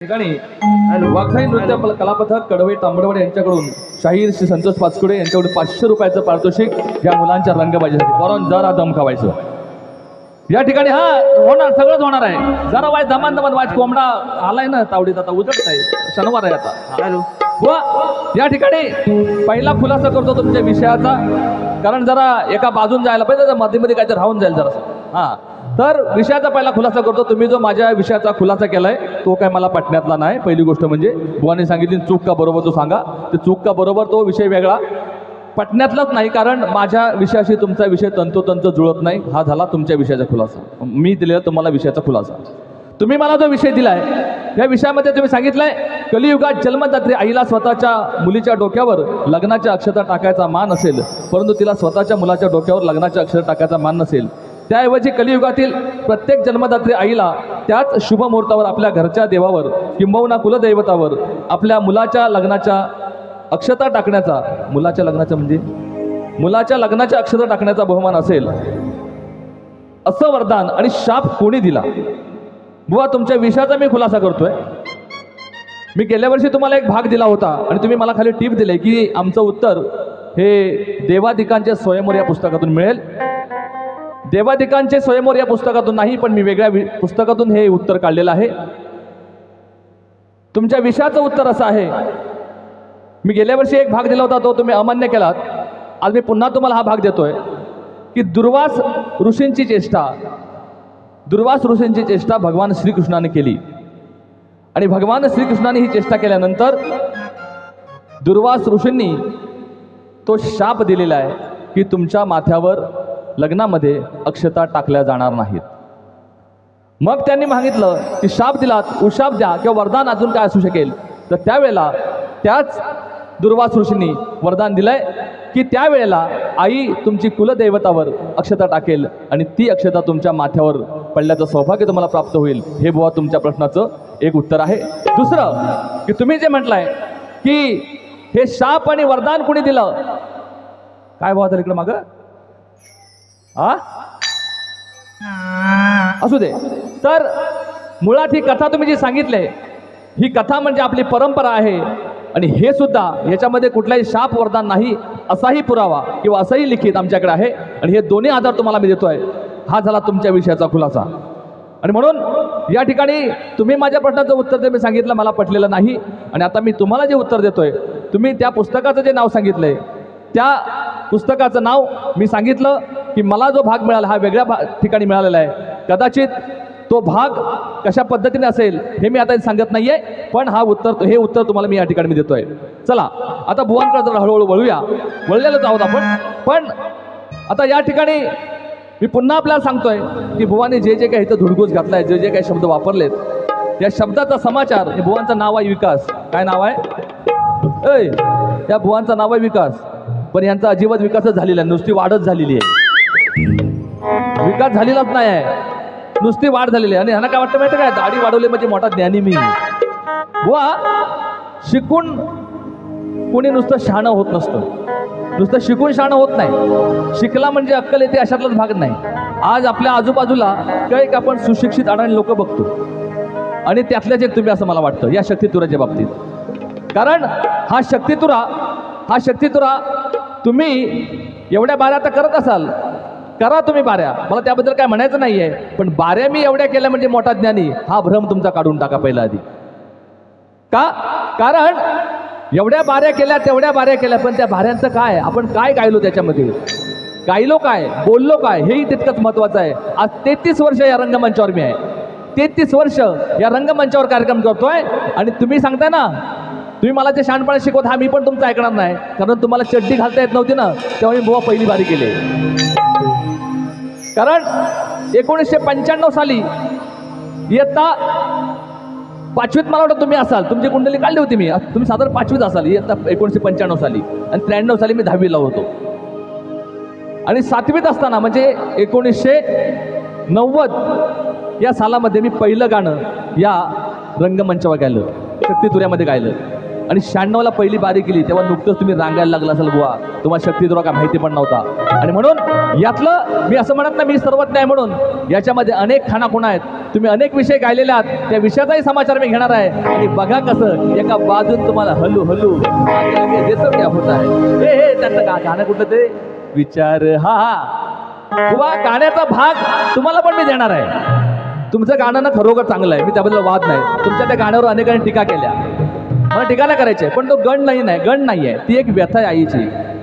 ठिकाणी. वाघाई नृत्य कलापथक कडवे तांबडवाडे यांच्याकडून शाहीर श्री संतोष पाचकुडे यांच्याकडून पाचशे रुपयाचं पारितोषिक या मुलांच्या रंगबाजीसाठी. कारण जरा दम खावायचं. या ठिकाणी हा होणार सगळंच होणार आहे. जरा वाय दमान दमान वाच कोंबडा आलाय ना तावडीत आता उजळत आहे. शनिवार आहे आता. हॅलो. या ठिकाणी पहिला खुलासा करतो तुमच्या विषयाचा. कारण जरा एका बाजून जायला पाहिजे जरा मध्ये मध्ये काहीतरी राहून जाईल जरासं. हां. तर विषयाचा पहिला खुलासा करतो. तुम्ही जो माझ्या विषयाचा खुलासा केलाय तो काय मला पटण्यातला नाही. पहिली गोष्ट म्हणजे बुवाने सांगितली चूक का बरोबर तो सांगा. ते चूक का बरोबर तो विषय वेगळा. पटण्यातलाच नाही कारण माझ्या विषयाशी तुमचा विषय तंतोतंत जुळत नाही. हा झाला तुमच्या विषयाचा खुलासा. मी दिलेला तुम्हाला विषयाचा खुलासा. तुम्ही मला जो विषय दिलाय या विषयामध्ये तुम्ही सांगितलंय कलियुगात जन्मदात्री आईला स्वतःच्या मुलीच्या डोक्यावर लग्नाच्या अक्षता टाकायचा मान असेल परंतु तिला स्वतःच्या मुलाच्या डोक्यावर लग्नाच्या अक्षर टाकायचा मान नसेल त्याऐवजी कलियुगातील प्रत्येक जन्मदात्री आईला त्याच शुभ मुहूर्तावर आपल्या घरच्या देवावर किंबहुना कुलदैवतावर आपल्या मुलाच्या लग्नाच्या अक्षता टाकण्याचा मुलाच्या लग्नाचा म्हणजे? मुलाच्या लग्नाच्या अक्षता टाकण्याचा बहुमान असेल असं वरदान आणि शाप कोणी दिला? बुवा तुमच्या विषयाचा मी खुलासा करतोय. मी गेल्या वर्षी तुम्हाला एक भाग दिला होता आणि तुम्ही मला खाली टीप दिले की आमचं उत्तर हे देवाधिकांच्या स्वयंवर या पुस्तकातून मिळेल. देवादिकांचे स्वयंवर या पुस्तकातून नाही पण मी वेगळ्या पुस्तकातून हे उत्तर काढलेलं आहे. तुमच्या विषयाचं उत्तर असं आहे. मी गेल्या वर्षी एक भाग दिला होता तो तुम्ही अमान्य केलात. आज मी पुन्हा तुम्हाला हा भाग देतोय की दुर्वास ऋषींची चेष्टा. दुर्वास ऋषींची चेष्टा भगवान श्रीकृष्णाने केली. आणि भगवान श्रीकृष्णाने ही चेष्टा केल्यानंतर दुर्वास ऋषींनी तो शाप दिलेला आहे की तुमच्या माथ्यावर लग्नामध्ये अक्षता टाकल्या जाणार नाहीत. मग त्यांनी मागितलं की शाप दिलात उशाप द्या किंवा वरदान अजून काय असू शकेल. तर त्यावेळेला त्याच दुर्वास ऋषींनी वरदान दिलंय की त्यावेळेला आई तुमची कुलदैवतावर अक्षता टाकेल आणि ती अक्षता तुमच्या माथ्यावर पडल्याचं सौभाग्य तुम्हाला प्राप्त होईल. हे बुवा तुमच्या प्रश्नाचं एक उत्तर आहे. दुसरं की तुम्ही जे म्हटलंय की हे शाप आणि वरदान कुणी दिलं? काय बुवा तर इकडं मागं? हा असू दे. तर मुळात ही कथा तुम्ही जी सांगितले ही कथा म्हणजे आपली परंपरा आहे. आणि हे सुद्धा याच्यामध्ये कुठलाही शाप वरदान नाही असाही पुरावा किंवा असंही लिखित आमच्याकडे आहे. आणि हे दोन्ही आधार तुम्हाला मी देतोय. हा झाला तुमच्या विषयाचा खुलासा. आणि म्हणून या ठिकाणी तुम्ही माझ्या प्रश्नाचं उत्तर जे मी सांगितलं मला पटलेलं नाही. आणि आता मी तुम्हाला जे उत्तर देतोय तुम्ही त्या पुस्तकाचं जे नाव सांगितलंय त्या पुस्तकाचं नाव मी सांगितलं. की मला जो भाग मिळाला हा वेगळ्या भा ठिकाणी मिळालेला आहे. कदाचित तो भाग कशा पद्धतीने असेल हे मी आता सांगत नाहीये पण हा उत्तर हे उत्तर तुम्हाला मी या ठिकाणी मी देतोय. चला आता भुवनकडे जरा हळूहळू वळूया. वळलेलंच आहोत आपण पण आता या ठिकाणी मी पुन्हा आपल्याला सांगतोय की भुवाने जे जे काही इथं धुडगूस घातलाय जे जे काही शब्द वापरलेत या शब्दाचा समाचार हे भुवांचं नाव आहे विकास. काय नाव आहे? या भुवांचं नाव आहे विकास. पण यांचा अजिबात विकासच झालेला आहे नुसती वाढच झालेली आहे. विकास झालेलाच नाही आहे. नुसती वाढ झालेली आहे. आणि ह्यांना काय वाटतं माहिती काय दाढी वाढवली म्हणजे मोठा ज्ञानी मी. बुवा शिकून कोणी नुसतं शहाणं होत नसतं. नुसतं शिकून शहाणं होत नाही. शिकला म्हणजे अक्कल येते अशातलाच भाग नाही. आज आपल्या आजूबाजूला काही आपण सुशिक्षित अडाणी लोक बघतो. आणि त्यातल्याच एक तुम्ही असं मला वाटतं या शक्तितुराच्या बाबतीत. कारण हा शक्तितुरा हा शक्तितुरा तुम्ही एवढ्या बाऱ्या आता करत असाल करा तुम्ही बाऱ्या. मला त्याबद्दल काय म्हणायचं नाही आहे पण बाऱ्या मी एवढ्या केल्या म्हणजे मोठा ज्ञानी. हा भ्रम तुमचा काढून टाका पहिला आधी. का? कारण एवढ्या बाऱ्या केल्या तेवढ्या बाऱ्या केल्या पण त्या बाऱ्यांचं काय? आपण काय गायलो त्याच्यामध्ये? गायलो काय? बोललो काय? हेही तितकंच महत्वाचं आहे. आज तेहतीस वर्ष या रंगमंचावर मी आहे. तेहतीस वर्ष या रंगमंचावर कार्यक्रम करतोय. आणि तुम्ही सांगताय ना तुम्ही मला जे शहाणपणा शिकवत हा मी पण तुमचं ऐकणार नाही. कारण तुम्हाला चड्डी घालता येत नव्हती ना तेव्हा मी बुवा पहिली बारी केली. कारण एकोणीसशे पंच्याण्णव साली इयत्ता पाचवीत मला वाटतं तुम्ही असाल. तुमची कुंडली काढली होती मी. तुम्ही साधारण पाचवीत असाल इयत्ता एकोणीसशे पंच्याण्णव साली. आणि त्र्याण्णव साली मी दहावीला होतो. आणि सातवीत असताना म्हणजे एकोणीसशे नव्वद या सालामध्ये मी पहिलं गाणं या रंगमंचावर गायलं. शक्तितुऱ्यामध्ये गायलं. आणि शहाण्णवला पहिली बारी केली तेव्हा नुकतंच तुम्ही रांगायला लागला असेल बुवा. तुम्हाला शक्तितुरा काय माहिती पण नव्हता. आणि म्हणून यातलं मी असं म्हणत नाही मी सर्वज्ञ आहे म्हणून. याच्यामध्ये अनेक खाणाखुणा आहेत. तुम्ही अनेक विषय गायलेले आहात. त्या विषयाचाही समाचार मी घेणार आहे. आणि बघा कसं एका बाजून तुम्हाला हलू हलू देतो होत आहे हे हे त्यांचं का गाणं कुठलं ते? विचार हा हा. बुवा गाण्याचा भाग तुम्हाला पण मी देणार आहे. तुमचं गाणं ना खरोखर चांगलं आहे. मी त्याबद्दल वाद नाही. तुमच्या त्या गाण्यावर अनेकांनी टीका केल्या. मला टीका करायचे पण तो गण नाही नाही गण नाही आहे. ती एक व्यथा आहे आईची.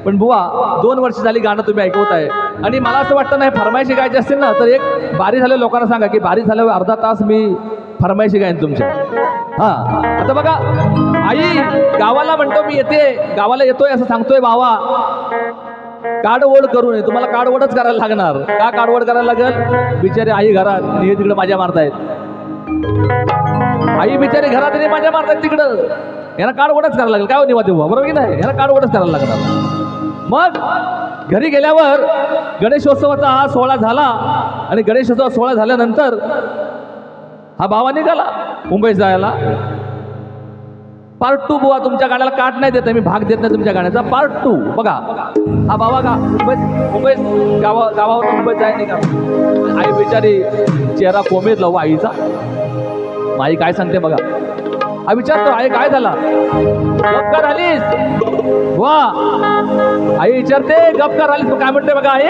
पण बुवा दोन वर्ष झाली गाणं तुम्ही ऐकवत आहे. आणि मला असं वाटतं नाही फरमायशी गायची असतील ना तर एक बारी झाल्या लोकांना सांगा की बारी झाल्यावर अर्धा तास मी फरमायशी गायन तुमच्या. हां आता बघा आई गावाला म्हणतो मी येते गावाला येतोय असं सांगतोय बावा काडवड करू नये तुम्हाला काडवडच करायला लागणार. का काडवड करायला लागेल? बिचारे आई घरात आणि तिकडे माझ्या मारतायत. आई बिचारी घरात आणि माझ्या मारतायत तिकडं. यांना काडवडच करायला लागेल. काय होते निवा तेव्हा बरोबर की नाही? यांना काडवडच करायला लागणार मग घरी गेल्यावर गणेशोत्सवाचा हा सोहळा झाला आणि गणेशोत्सव सोहळा झाल्यानंतर हा भावा निघाला मुंबईत जायला. पार्ट टू बुवा तुमच्या गाण्याला काट नाही देत मी भाग देत नाही तुमच्या गाण्याचा. पार्ट टू बघा. हा बाबा गा मुंबईत मुंबईत गावा गावावर मुंबईत जाय नाही का आई बिचारी चेहरा कोमेत लावू आईचा. माई आई काय सांगते बघा. हा विचारतो आई काय झाला? गपकार आलीस वा. आई विचारते गपकार आलीस तू काय म्हणते बघा आई?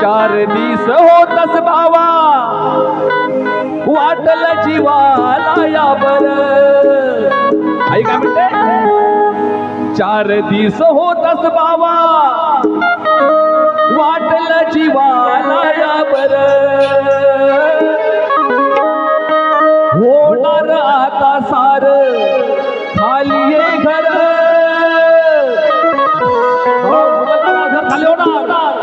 चार दिस होतस भावा वाटल जीवाला या बर आई काय म्हणते? चार दिस होतस बाबा वाटल जीवाला या बर होणार आता सार खाली हो, घर. खाली होणार.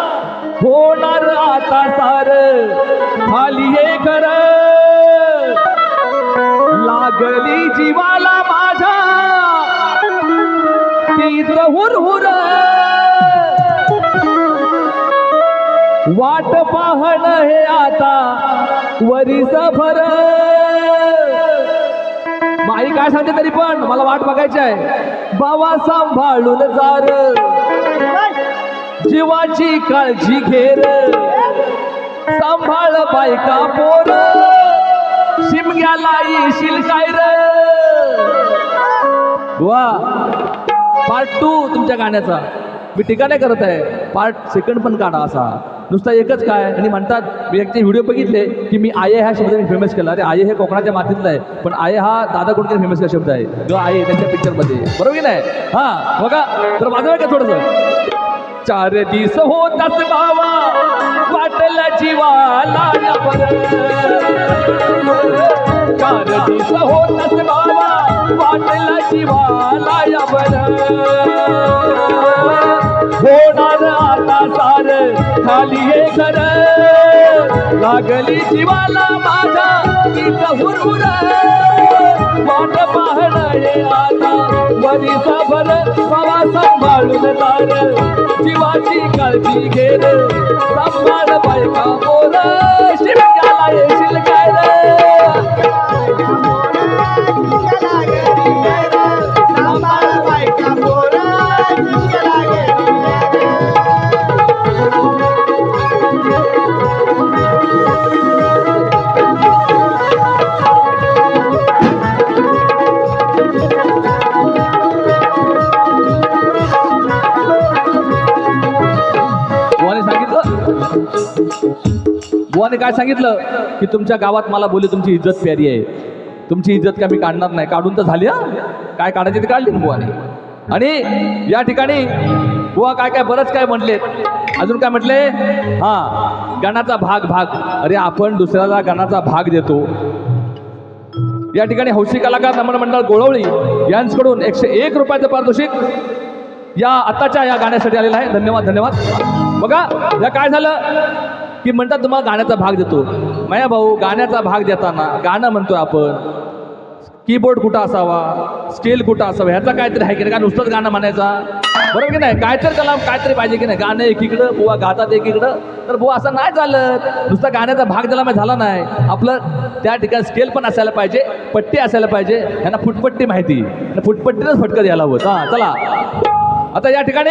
होणार आता सार खाली घर. लागली जीवाला माझ्या तीव्र हुरहुर. वाट पाहण हे आता वरीस भर. माई काय सांगते तरी पण मला वाट बघायची आहे. बाबा सांभाळून जार. जीवाची काळजी घेर. सांभाळ बायका पोर. शिमग्याला येशील काय र? वा पार्ट टू तुमच्या गाण्याचा. मी टीका नाही करत आहे. पार्ट सेकंड पण काढा असा. नुसता एकच काय? आणि म्हणतात मी एकचे व्हिडिओ बघितले की मी आये ह्या शब्दाने फेमस केला. अरे आये हे कोकणाच्या मातीतलं आहे. पण आये हा दादा कोणकर फेमस केला शब्द आहे. जो आहे त्यांच्या पिक्चरमध्ये बरोबर की नाही? हां बघा. तर माझं का थोडंसं. चार दिस होताच बावा वाटला जीवाला दिस होताच बावा वाटला जीवाला या बर. होणार आता सार खाली हे घर लागली जीवाला माझा तिचा हुरहुर. वाट पाहण आता वरीचा भर बाबा सांभाळून तार जीवाची काळजी घेर सांभाळ बायका बोल शिवकाला भावाने काय सांगितलं? की तुमच्या गावात मला बोलले तुमची इज्जत प्यारी आहे. तुमची इज्जत काय मी काढणार नाही. काढून तर झाली हा. काय काढायची ती काढली? ना बुवाने आणि या ठिकाणी बुवा काय काय बरंच काय म्हटले. अजून काय म्हटले? हां गणाचा भाग भाग. अरे आपण दुसऱ्याला गणाचा भाग देतो. या ठिकाणी हौशी कलाकार नमन मंडळ गोळवळी यांच्याकडून एकशे एक रुपयाचं पारितोषिक या आताच्या या गाण्यासाठी आलेला आहे. धन्यवाद धन्यवाद. बघा या काय झालं? की म्हणतात तुम्हाला गाण्याचा भाग देतो. माया भाऊ गाण्याचा भाग देताना गाणं म्हणतोय आपण. कीबोर्ड कुठं असावा? स्केल कुठं असावा? ह्याचा काहीतरी आहे की नाही? का नुसतंच गाणं म्हणायचा. बरोबर की नाही? काहीतरी त्याला काहीतरी पाहिजे की नाही? गाणं एकीकडं बुवा गातात एकीकडं. तर बुवा असं नाही झालं नुसता गाण्याचा भाग दिला मग झाला नाही. आपलं त्या ठिकाणी स्केल पण असायला पाहिजे पट्टी असायला पाहिजे. ह्यांना फुटपट्टी माहिती. फुटपट्टीनंच फटकं द्यायला हवं. हां चला. आता या ठिकाणी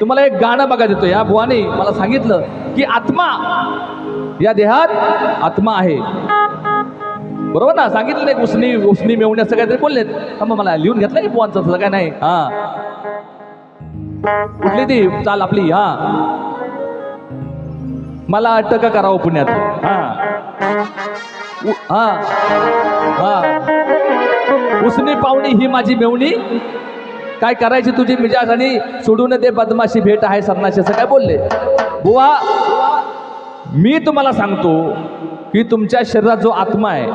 तुम्हाला एक गाणं बघा देतो या बुवाने मला सांगितलं की आत्मा या देहात आत्मा आहे. बरोबर ना? सांगितलं नाही उसनी उसनी मेवणी असं काहीतरी बोललेत. मग मला लिहून घेतलं की बुवांचं तसं काय नाही? हा. कुठली ती? चाल आपली हा. मला अटक करावं पुण्यात. हा. उ- हा. हा. उसनी पाहुणी ही माझी मेवणी. काय करायची तुझी मिजाज आणि सोडून दे बदमाशी भेट आहे सरनाशी असं काय बोलले? बुवा मी तुम्हाला सांगतो की तुमच्या शरीरात जो आत्मा आहे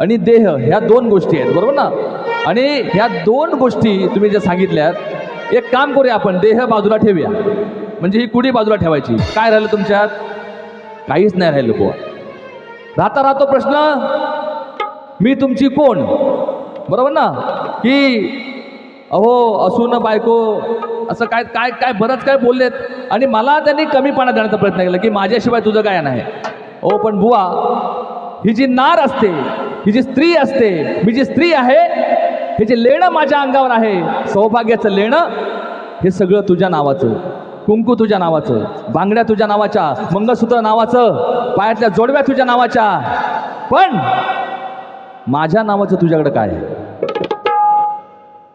आणि देह ह्या दोन गोष्टी आहेत बरोबर ना? आणि ह्या दोन गोष्टी तुम्ही ज्या सांगितल्यात एक काम करूया आपण देह बाजूला ठेवूया. म्हणजे ही कुडी बाजूला ठेवायची. काय राहिलं तुमच्यात? काहीच नाही राहिलं बुवा. राहता राहतो प्रश्न. मी तुमची कोण? बरोबर ना? की अहो असून बायको. असं काय काय काय बरंच काय बोललेत. आणि मला त्यांनी कमीपणा देण्याचा प्रयत्न केला की माझ्याशिवाय तुझं काय नाही. ओ पण बुवा ही जी नार असते ही जी स्त्री असते मी जी स्त्री आहे हे जे लेणं माझ्या अंगावर आहे सौभाग्याचं लेणं हे सगळं तुझ्या नावाचं. कुंकू तुझ्या नावाचं बांगड्या तुझ्या नावाच्या मंगळसूत्र नावाचं पायातल्या जोडव्या तुझ्या नावाच्या. पण माझ्या नावाचं तुझ्याकडे काय आहे?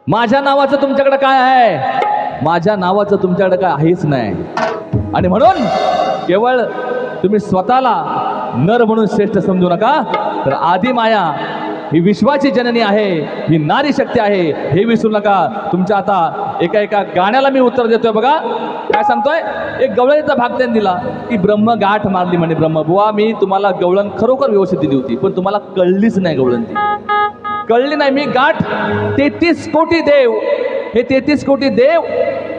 माझ्या नावाचं तुमच्याकडे काय आहे? माझ्या नावाचं तुमच्याकडे काय आहेच नाही. आणि म्हणून केवळ तुम्ही स्वतःला नर म्हणून श्रेष्ठ समजू नका. तर आदी माया ही विश्वाची जननी आहे ही नारी शक्ती आहे हे विसरू नका. तुमच्या आता एका एका गाण्याला मी उत्तर देतोय बघा. काय सांगतोय? एक गवळणीचा भाग त्यांनी दिला. की ब्रह्म गाठ मारली म्हणे ब्रह्म बुवा मी तुम्हाला गवळण खरोखर व्यवस्थित दिली होती पण तुम्हाला कळलीच नाही गवळण ती. कळली नाही. मी गाठ तेहतीस कोटी देव. हे तेहतीस कोटी देव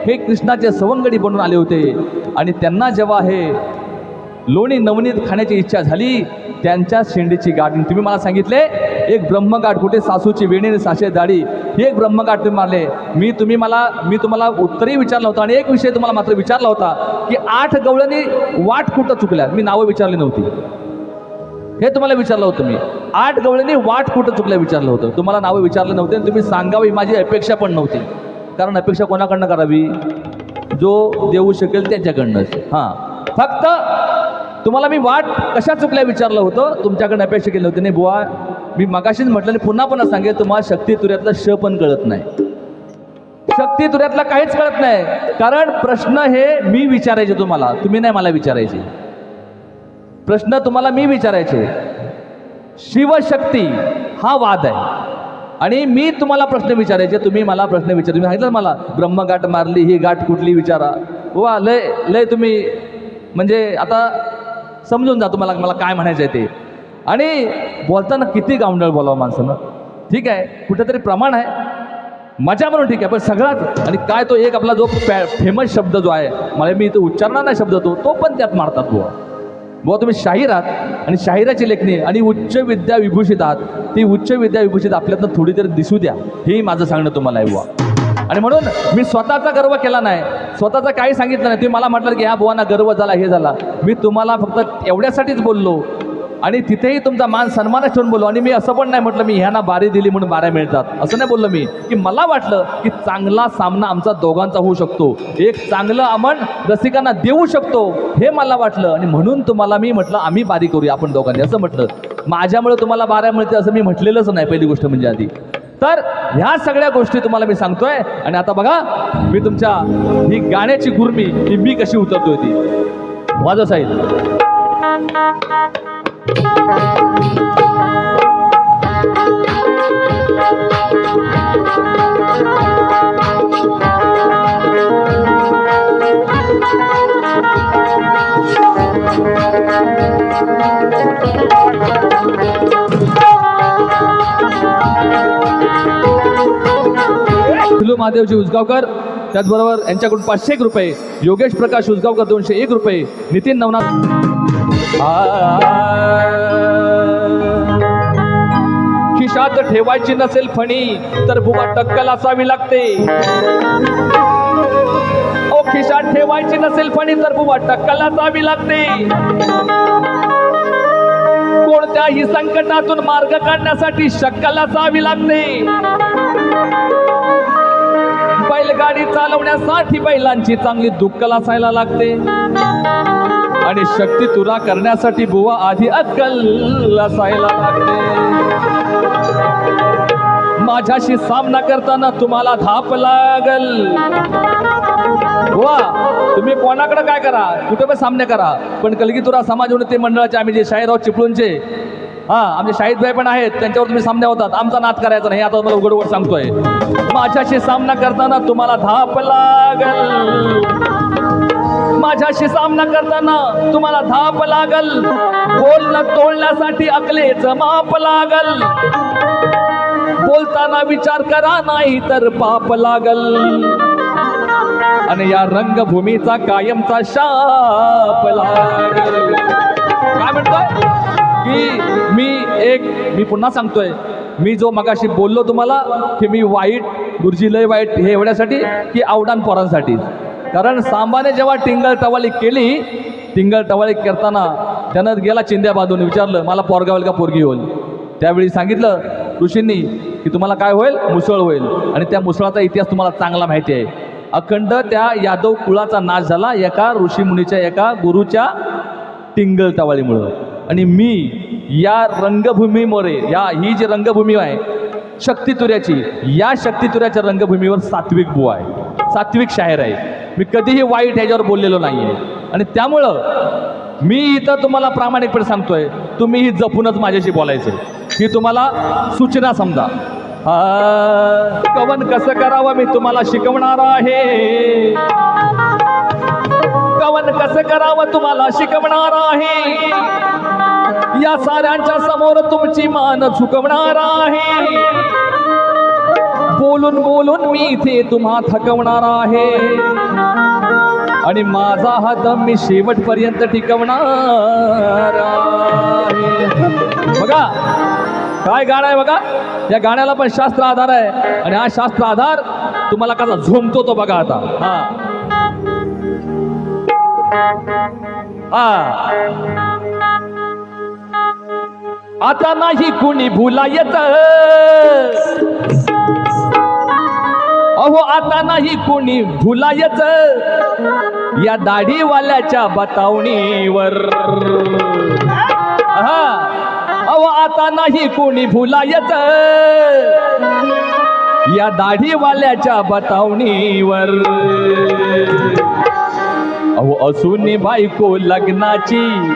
हे कृष्णाचे सवंगडी बनून आले होते. आणि त्यांना जेव्हा हे लोणी नवनीत खाण्याची इच्छा झाली त्यांच्या शेंडीची गाठ. तुम्ही मला सांगितले एक ब्रह्मगाठ कुठे सासूची वेणी साशे दाढी. ही एक ब्रह्मगाठ तुम्ही मारले. मी तुम्ही मला मी तुम्हाला उत्तरही विचारलं होतं आणि एक विषय तुम्हाला मात्र विचारला होता की आठ गवळ्यांनी वाट कुठं चुकल्या? मी नावं विचारली नव्हती. हे तुम्हाला विचारलं होतं मी. आठ गवळ्यांनी वाट कुठं चुकल्या विचारलं होतं. तुम्हाला नावं विचारलं नव्हते आणि तुम्ही सांगावी माझी अपेक्षा पण नव्हती. कारण अपेक्षा कोणाकडनं करावी? जो देऊ शकेल त्याच्याकडनंच हां. फक्त तुम्हाला मी वाट कशा चुकल्या विचारलं होतं? तुमच्याकडनं अपेक्षा केली नव्हती. नाही बुवा मी मगाशीच म्हटलं आणि पुन्हा पुन्हा सांगेल तुम्हाला शक्ती तुऱ्यातलं श पण कळत नाही. शक्ती तुऱ्यातला काहीच कळत नाही. कारण प्रश्न हे मी विचारायचे तुम्हाला. तुम्ही नाही मला विचारायचे. प्रश्न तुम्हाला मी विचारायचे. शिवशक्ती हा वाद आहे. आणि मी तुम्हाला प्रश्न विचारायचे तुम्ही मला प्रश्न विचार तुम्ही सांगितलं मला ब्रह्मगाठ मारली ही गाठ कुठली विचारा. वा लय लय तुम्ही म्हणजे आता समजून जा तुम्हाला मला काय म्हणायचं आहे ते. आणि बोलताना किती गावंडळ बोलावं माणसानं. ठीक आहे कुठेतरी प्रमाण आहे. मजा म्हणून ठीक आहे पण सगळाच आणि काय तो एक आपला जो फेमस शब्द जो आहे मला मी इथं उच्चारणार नाही शब्द तो तो पण त्यात मारतात बुवा. बुवा तुम्ही शाहीर आहात आणि शाहिराची लेखणी आणि उच्च विद्या विभूषित आहात. ती उच्च विद्या विभूषित आपल्यातनं थोडी तरी दिसू द्या. हेही माझं सांगणं तुम्हाला आहे बुवा. आणि म्हणून मी स्वतःचा गर्व केला नाही. स्वतःचा काही सांगितलं नाही. तुम्ही मला म्हटलं की ह्या बुवांना गर्व झाला हे झाला. मी तुम्हाला फक्त एवढ्यासाठीच बोललो. आणि तिथेही तुमचा मान सन्मानच ठेवून बोललो आणि मी असं पण नाही म्हटलं मी ह्यांना बारी दिली म्हणून बाऱ्या मिळतात. असं नाही बोललो मी की मला वाटलं की चांगला सामना आमचा दोघांचा होऊ शकतो. एक चांगलं अमन रसिकांना देऊ शकतो हे मला वाटलं. आणि म्हणून तुम्हाला मी म्हटलं आम्ही बारी करूया आपण दोघांनी. असं म्हटलं. माझ्यामुळे तुम्हाला बाऱ्या मिळते असं मी म्हटलेलंच नाही पहिली गोष्ट म्हणजे आधी. तर ह्या सगळ्या गोष्टी तुम्हाला मी सांगतोय. आणि आता बघा मी तुमच्या ही गाण्याची गुरमी ही मी कशी उतरतोय ती. वाजव साहेब महादेवजी उजगावकर त्याचबरोबर यांच्याकडून पाचशे एक रुपये योगेश प्रकाश उजगावकर दोनशे एक रुपये नितीन नवनाथ खिशात ठेवायची नसेल फणी तर बुवा टक्कल असावी लागते. ओ खिशात ठेवायची नसेल फणी तर बुवा टक्कल असावी लागते. कोणत्याही संकटातून मार्ग काढण्यासाठी शक्कल असावी लागते. बैलगाडी चालवण्यासाठी बैलांची चांगली दुक्कल असायला लागते. आणि शक्ती तुरा करण्यासाठी बुवा आधी अक्कल असायला लागते. माझ्याशी सामना करताना तुम्हाला धाप लागल. बुवा तुम्ही कोणाकडे काय करा? कुठे पण सामने करा. पण कलगीतुरा समाज उन्नती मंडळाचे आम्ही जे शाहीरराव चिपळूणचे हा आमचे शाहीद भाई पण आहेत त्यांच्यावर तुम्ही सामने होतात. आमचा नाद करायचा नाही आता तुम्हाला उघडवड सांगतोय. माझ्याशी सामना करताना तुम्हाला धाप लागल. माझ्याशी सामना करताना तुम्हाला धाप लागल. बोलणं तोडण्यासाठी अकलेच माप लागल. बोलताना विचार करा नाही तर पाप लागल. आणि या रंगभूमीचा कायमचा शाप लागल. काय म्हणतोय? की मी एक मी पुन्हा सांगतोय. मी जो मगाशी बोललो तुम्हाला की मी वाईट गुरुजी लय वाईट हे एवढ्यासाठी की आवडान पोरांसाठी. कारण सांबाने जेव्हा टिंगल टवाली केली टिंगल टवाली करताना त्यानं गेला चिंध्या बांधून विचारलं मला पोरगा होईल का पोरगी होईल त्यावेळी सांगितलं ऋषींनी की तुम्हाला काय होईल? मुसळ होईल. आणि त्या मुसळाचा इतिहास तुम्हाला चांगला माहिती आहे. अखंड त्या यादव कुळाचा नाश झाला एका ऋषीमुनीच्या एका गुरुच्या टिंगल टवाळीमुळं आणि मी या रंगभूमीमुळे या ही जी रंगभूमी आहे शक्तितुऱ्याची या शक्तितुऱ्याच्या रंगभूमीवर सात्विक बुवा आहे. सात्विक शाहीर आहे. मी कधीही वाईट ह्याच्यावर बोललेलो नाही आहे आणि त्यामुळं मी इथं तुम्हाला प्रामाणिकपणे सांगतोय तुम्ही ही जपूनच माझ्याशी बोलायचं ही तुम्हाला सूचना समजा. कवन कसं करावं मी तुम्हाला शिकवणार आहे? कवन कसं करावं तुम्हाला शिकवणार आहे? या साऱ्यांच्या समोर तुमची मान झुकवणार आहे. बोलून बोलून मी इथे तुम्हा थकवणार आहे. आणि माझा हा दम मी शेवटपर्यंत टिकवणार बघा काय गाणं आहे बघा? या गाण्याला पण शास्त्र आधार आहे. आणि हा शास्त्र आधार तुम्हाला कसा झोमतो तो बघा आता. हा. आता नाही कुणी भुलायत अहो आता नाही कोणी भुलायच. या दाढीवाल्याच्या बतावणीवर. अहो आता नाही कोणी भुलायच. या दाढीवाल्याच्या बतावणीवर. अहो असून बायको लग्नाची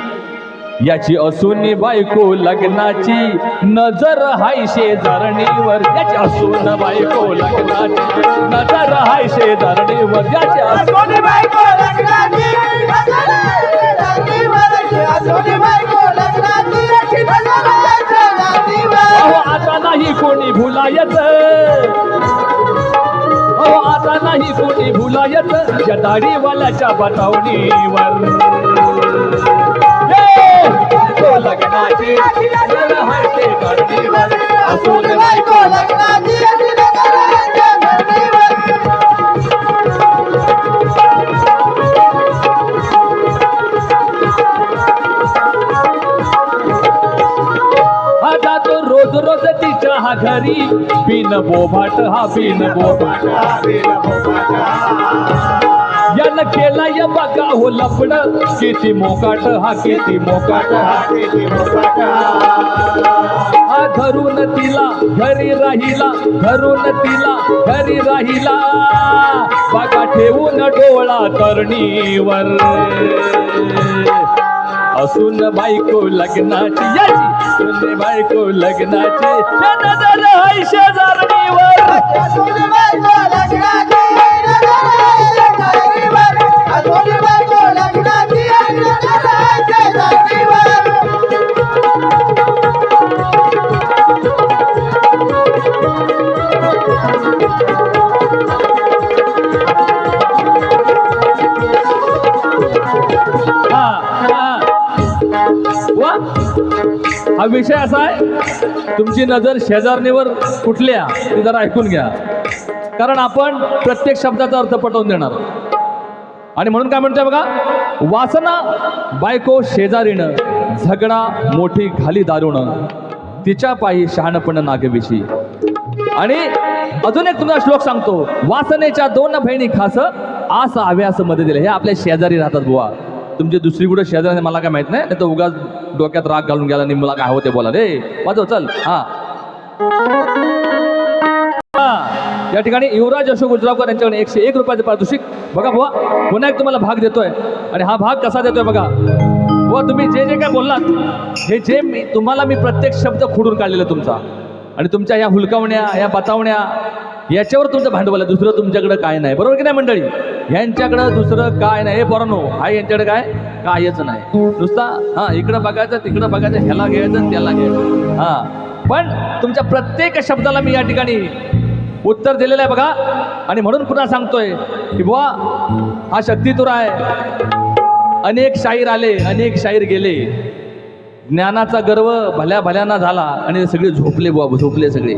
याची असून बायको लग्नाची नजर हाय शेजारणीवर. याची असून बायको लग्नाची नजर हाय शेजारणीवर. याची असून सोनी बायको लग्नाची नजर आता नाही कोणी भुलायत अहो आता नाही कोणी भुलायत या दाढीवाल्याच्या बतावणीवर. तो लग्नाची. नजर हाय शेजारणीवर. असून सोनी बायको लग्नाची. अशी नजर जातीवर हा जातो रोज रोज तिच्या हा घरी. बिन बोभाट हा बिन बोभाट यानं केला या बघा हो लपड किती मोकाट हा किती मोकाट हा. हा धरून तिला घरी राहिला धरून तिला घरी राहिला. बघा ठेवून डोळा तरणीवर. असून बायको लग्नाची याची सुन बायको लग्नाची नजर शेजारणीवर. हा वा. हा विषय असा आहे तुमची नजर शेजारणीवर कुठल्या ती जरा ऐकून घ्या. कारण आपण प्रत्येक शब्दाचा अर्थ पटवून देणार. आणि म्हणून काय म्हणतोय बघा वासना बायको शेजारीनं झगडा मोठी घाली दारुण तिच्या पायी शहाणपण नागविषयी. आणि अजून एक तुम्हाला श्लोक सांगतो वासनेच्या दोन बहिणी खास आस आव्यास मध्ये दिले. हे आपल्या शेजारी राहतात बुवा. तुमची दुसरी कुठे शेजारी मला काय माहीत नाही. तर उगाच डोक्यात राग घालून गेला आणि मला काय होते बोला. रे वाजव चल. हा. या ठिकाणी युवराज अशोक गुजरावकर यांच्याकडे एकशे एक रुपयाचे पारितोषिक. बघा बुवा पुन्हा एक तुम्हाला भाग देतोय. आणि हा भाग कसा देतोय बघा. बुवा तुम्ही जे जे काय बोललात हे जे मी तुम्हाला मी प्रत्येक शब्द खोडून काढलेलं तुमचा. आणि तुमच्या ह्या हुलकावण्या ह्या बतावण्या याच्यावर तुमचं भांडवल आहे दुसरं तुमच्याकडे काय नाही. बरोबर की नाही मंडळी? यांच्याकडं दुसरं काय नाही. हे बरं हा यांच्याकडे काय? कायच नाही. नुसता हा इकडं बघायचं तिकडं बघायचं ह्याला घ्यायचं त्याला घ्यायचं. हा. पण तुमच्या प्रत्येक शब्दाला मी या ठिकाणी उत्तर दिलेलं आहे बघा. आणि म्हणून पुन्हा सांगतोय की बुवा हा शक्तितुरा आहे. अनेक शाहीर आले अनेक शाहीर गेले. ज्ञानाचा गर्व भल्या भल्यांना झाला आणि सगळे झोपले बुवा झोपले सगळे.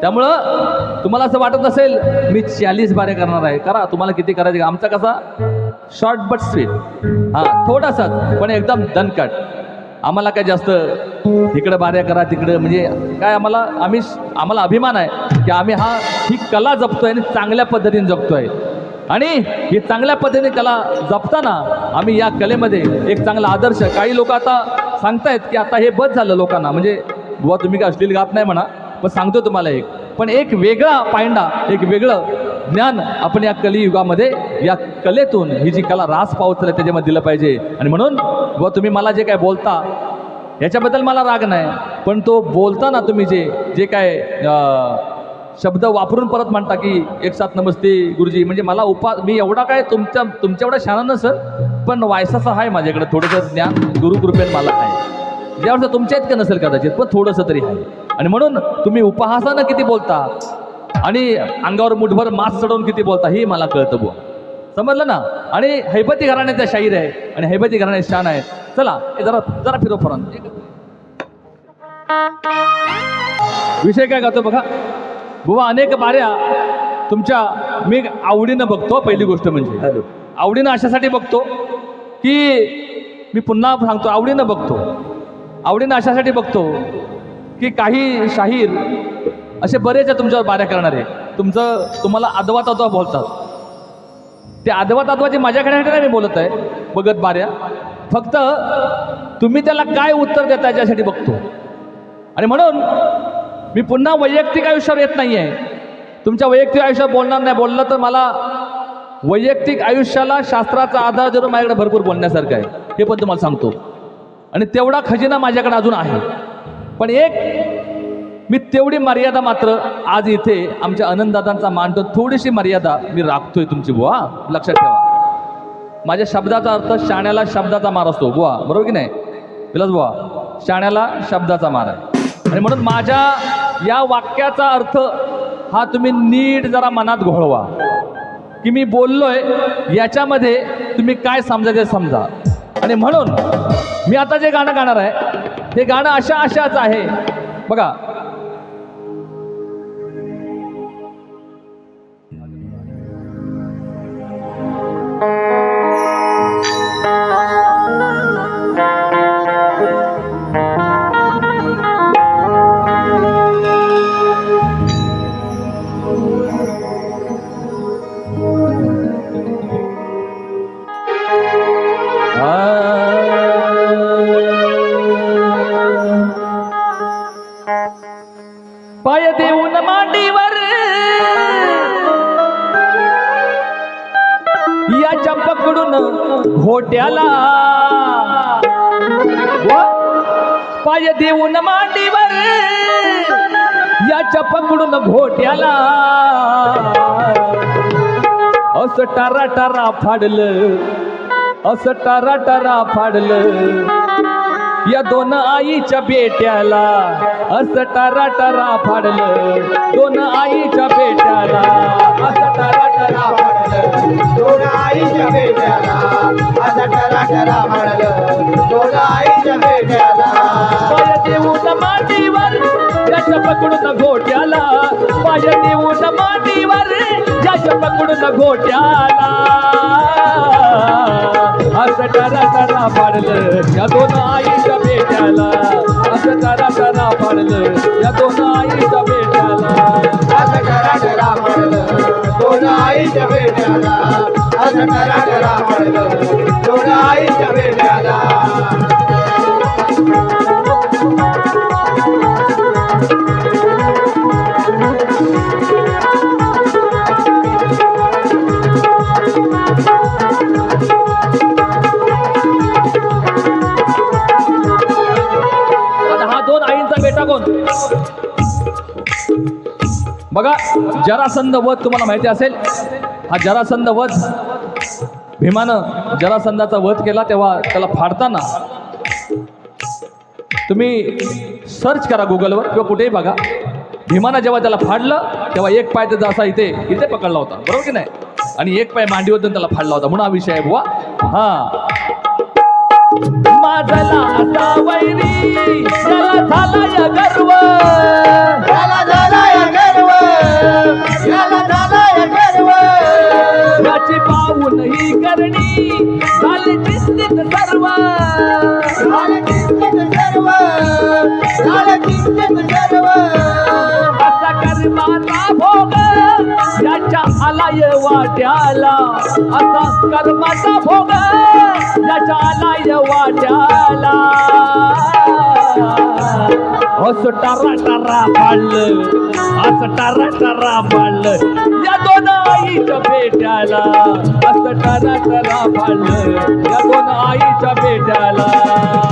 त्यामुळं तुम्हाला असं वाटत असेल मी चाळीस बारे करणार आहे. करा तुम्हाला किती करायचे आमचा कसा? शॉर्ट बट स्वीट हां थोडासाच पण एकदम दणकट आम्हाला काय जास्त इकडं बाऱ्या करा तिकडं म्हणजे काय आम्हाला आम्ही आम्हाला अभिमान आहे की आम्ही हा ही कला जपतोय आणि चांगल्या पद्धतीने जपतोय. आणि ही चांगल्या पद्धतीने कला जपताना आम्ही या कलेमध्ये एक चांगला आदर्श काही लोक आता सांगतायत की आता हे बस झालं लोकांना. म्हणजे बुवा तुम्ही काय अश्लील गात नाही म्हणा. पण सांगतो तुम्हाला एक. पण एक वेगळा पायंडा एक वेगळं ज्ञान आपण या कलियुगामध्ये या कलेतून ही जी कला रास पावत त्याच्यामध्ये दिलं पाहिजे. आणि म्हणून व तुम्ही मला जे काय बोलता याच्याबद्दल मला राग नाही. पण तो बोलताना तुम्ही जे जे काय शब्द वापरून परत म्हणता की एक साथ नमस्ते गुरुजी म्हणजे मला उपा मी एवढा काय तुमच्या तुमच्या एवढा शाणा नसत पण वायसाचं आहे माझ्याकडे थोडंसं ज्ञान गुरुकृपेन मला आहे ज्यावेळेस तुमच्या इतकं नसेल कदाचित पण थोडंसं तरी आहे आणि म्हणून तुम्ही उपहासानं किती बोलता? आणि अंगावर मुठभर मास चढवून किती बोलता? हे मला कळतं बुवा. समजलं ना? आणि हैबती घराण्याचा शाहीर आहे आणि हैबती घराणे शान आहे. चला हे जरा जरा फिरो फरण विषय काय करतो बघा. बुवा अनेक बाऱ्या तुमच्या मी आवडीनं बघतो पहिली गोष्ट म्हणजे. आवडीनं अशासाठी बघतो की मी पुन्हा सांगतो आवडीनं बघतो. आवडीनं अशासाठी बघतो की काही शाहीर असे बरेच आहे तुमच्यावर बाऱ्या करणारे. तुमचं तुम्हाला अदवा तत्वा बोलतात. ते अदवा तत्वाची माझ्याकडे नाही मी बोलत आहे. बघत बाऱ्या फक्त तुम्ही त्याला काय उत्तर देता याच्यासाठी बघतो. आणि म्हणून मी पुन्हा वैयक्तिक आयुष्यावर येत नाही आहे तुमच्या वैयक्तिक आयुष्यात बोलणार नाही. बोललं तर मला वैयक्तिक आयुष्याला शास्त्राचा आधार देऊन माझ्याकडे भरपूर बोलण्यासारखं आहे. हे पण तुम्हाला सांगतो. आणि तेवढा खजिना माझ्याकडे अजून आहे. पण एक मी तेवढी मर्यादा मात्र आज इथे आमच्या आनंददादांचा मानतो. थोडीशी मर्यादा मी राखतोय तुमची बुवा. लक्षात ठेवा. माझ्या शब्दाचा अर्थ शाण्याला शब्दाचा मार असतो. बुवा बरोबर की नाही? विलास बुवा शाण्याला शब्दाचा मार आहे. आणि म्हणून माझ्या या वाक्याचा अर्थ हा तुम्ही नीट जरा मनात घोळवा. की मी बोललोय याच्यामध्ये तुम्ही काय समजायचे समजा. आणि म्हणून मी आता जे गाणं गाणार आहे हे गाणं अशा अशाच आहे. बघा देऊन मांडीवर. याच्या पकडून घोट्याला. पाय देऊन मांडीवर. याच्या पकडून घोट्याला. असं टारा टारा फाडलं. असं टारा टारा फाडलं. या दोन आईच्या बेट्याला असं टारा टारा फाडलं. दोन आईच्या बेट्याला असं टारा टारा फाडलं. दोन आईच्या बेट्याला असा टरा टरा फाडलं. दोन आईच्या बेट्याला पाय देऊन मांडीवर याच्या पकडून घोट्याला. पाय देऊन मांडीवर याच्या पकडून घोट्याला. असं टरा टरा पाडलं. या दोन आईच्या बेट्याला. असं टरा टरा पाडलं. या दोन आईच्या बेट्याला. असं टरा टरा पाडलं. दोन आईच्या बेट्याला. असं टरा पाडलं. दोन आईच्या बेट्याला. जरासंध वध तुम्हाला माहिती असेल. हा जरासंध वध भीमानं जरासंधाचा वध केला तेव्हा त्याला फाडताना तुम्ही सर्च करा गुगलवर किंवा कुठेही बघा. भीमानं जेव्हा त्याला फाडलं तेव्हा एक पाय त्याचा असा इथे इथे पकडला होता. बरोबर की नाही? आणि एक पाय मांडीवर देऊन त्याला फाडला होता. म्हणून हा विषय आहे बुवा. हा. झाला या गर्व झाला या गर्व याला झाला या गर्व ही करणी. झाली चिंतित सर्व. झालं किंचित सर्व. झालं किंचित सर्व. असा कर्माचा भोग याच्या आलाय वाट्याला. असा कर्माचा भोग याच्या आलाय वाट्याला. असं टारा टारा पाडलं असं टारा टारा पाडलं या दोन आईच्या बेट्याला असं टारा टारा पाडलं या दोन आईच्या बेट्याला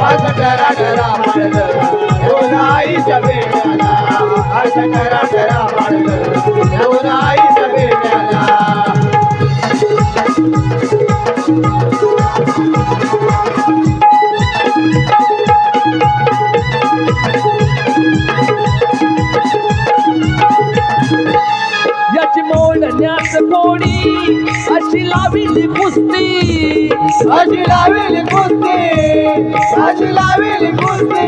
असं करा करा दोन आईच्या बेट्याला असं दोन कोणी अशी लाविली कुस्ती. अशी लावेली कुस्ती. अशी लावेली कुस्ती.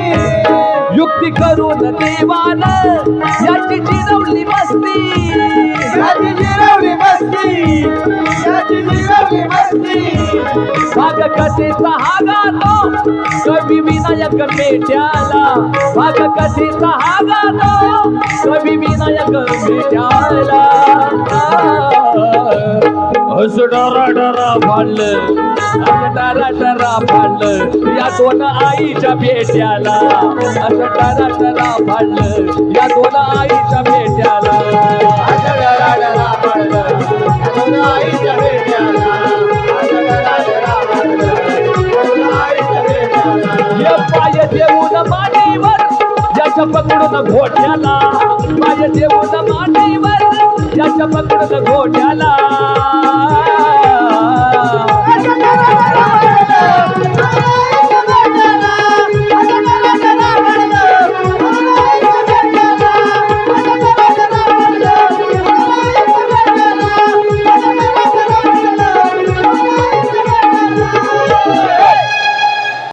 युक्ती करून देवान याची जिरवली मस्ती. याची जिरवली बसती याची जिरवली बसती भाग कथेचा हा गातो. कवी विनायक मेट्याला भाग कथेचा हा गातो. कवी विनायक मेट्याला असं डरा डरा फाडलं असं डरा डरा या दोन आईच्या भेट्याला. असं डरा डरा भांडलं या दोन आईच्या भेट्याला. असं बेट्याला असं डरा डरा आईच्या बेट्याला पाय देऊन मांडीवर याच्या पकडून घोट्याला. पाय देऊन मांडीवर त्याच्या पकडलं घोट्याला